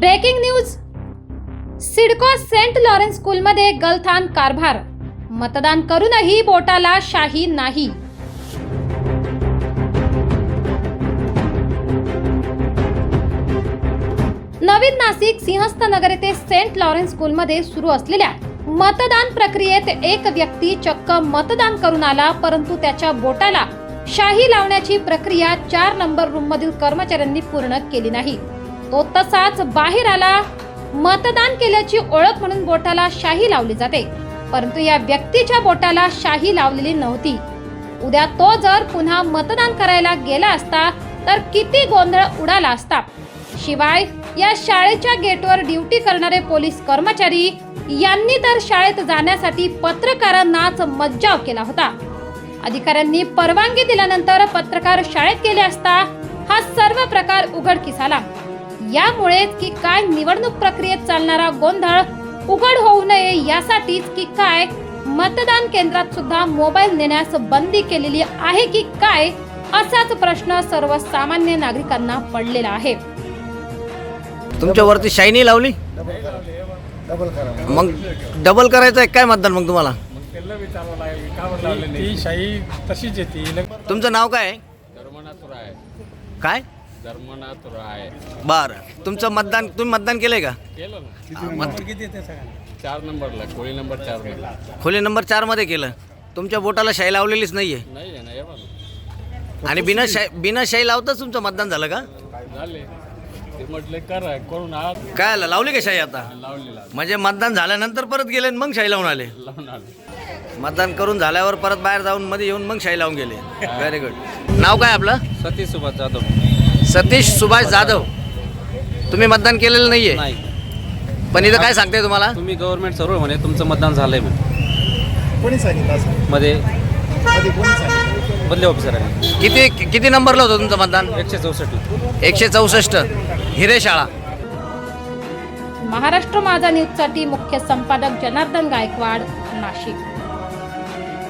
Breaking news. CIDCO Saint Lawrence स्कूलमध्ये गलथान कारभार. मतदान करूनही बोटाला शाही नाही. नवीन नाशिक सिंहस्थ नगर येथे सेंट लॉरेन्स स्कूलमध्ये सुरू असलेल्या मतदान प्रक्रियेत एक व्यक्ती चक्क मतदान करून आला परंतु त्याच्या बोटाला शाही लावण्याची प्रक्रिया चार नंबर रूम मधील कर्मचाऱ्यांनी पूर्ण केली नाही. तो तसाच बाहेर आला. मतदान केल्याची ओळख म्हणून बोटाला शाही लावली जाते परंतु या व्यक्तीच्या बोटाला शाही लावलेली नव्हती. उद्या तो जर पुन्हा मतदान करायला गेला असता तर किती गोंधळ उडाला असता? शिवाय या शाळेच्या गेटवर ड्युटी करणारे पोलीस कर्मचारी यांनी तर शाळेत जाण्यासाठी पत्रकारांनाच मज्जाव केला होता. अधिकाऱ्यांनी परवानगी दिल्यानंतर पत्रकार शाळेत गेले असता हा सर्व प्रकार उघडकीस आला. यामुळेच की काय निवडणूक प्रक्रियेत चालणारा गोंधळ उघड होऊ नये यासाठीच की काय मतदान केंद्रात सुद्धा मोबाईल नेण्यास बंदी केलेली आहे की काय असाच प्रश्न सर्वसामान्य नागरिकांना पडलेला आहे. तुमच्यावरती शाईनी लावली? डबल करा. मग डबल करायचं आहे काय मतदान मग तुम्हाला? ती ती शाही तशीच येते लग- तुमचं नाव काय? आहे धर्मनाथुर आहे काय? धर्मनाथुर आहे बरं. तुमचं मतदान तुम्ही मतदान केलंय का? केलं ना. हा, मत चार नंबरला कोळी नंबर चार खोली नंबर चारमध्ये केलं. तुमच्या बोटाला शाई लावलेलीच नाही आहे नाही आहे ना हे बघा आणि बिना शाई बिना शाई लावताच तुमचं मतदान झालं का? झाले. ते म्हटले करा करून आत. काय आलं? लावली का शाई आता? लावलेला म्हणजे मतदान झाल्यानंतर परत गेले आणि मग शाई लावून आले? लावून आले. मतदान करून झाल्यावर परत बाहेर जाऊन मध्ये येऊन मग शाई लावून गेले. व्हेरी गुड नाव काय आपलं? सतीश सुभाष जाधव. सतीश सुभाष जाधव. तुम्ही मतदान केलेलं नाहीये? नाही. पण इथं काय सांगते तुम्हाला? तुम्ही गव्हर्नमेंट सर्व म्हणे तुमचं मतदान झालंय म्हणे. कोणी सांगितलं असं? मध्ये. आधी कोणी सांगितलं? बदले ऑफिसरांनी किती किती नंबरला होतं तुमचं मतदान? एकशे चौसष्ट. एकशे चौसष्ट. हिरे शाळा. महाराष्ट्र माझा न्यूजसाठी मुख्य संपादक जनार्दन गायकवाड नाशिक.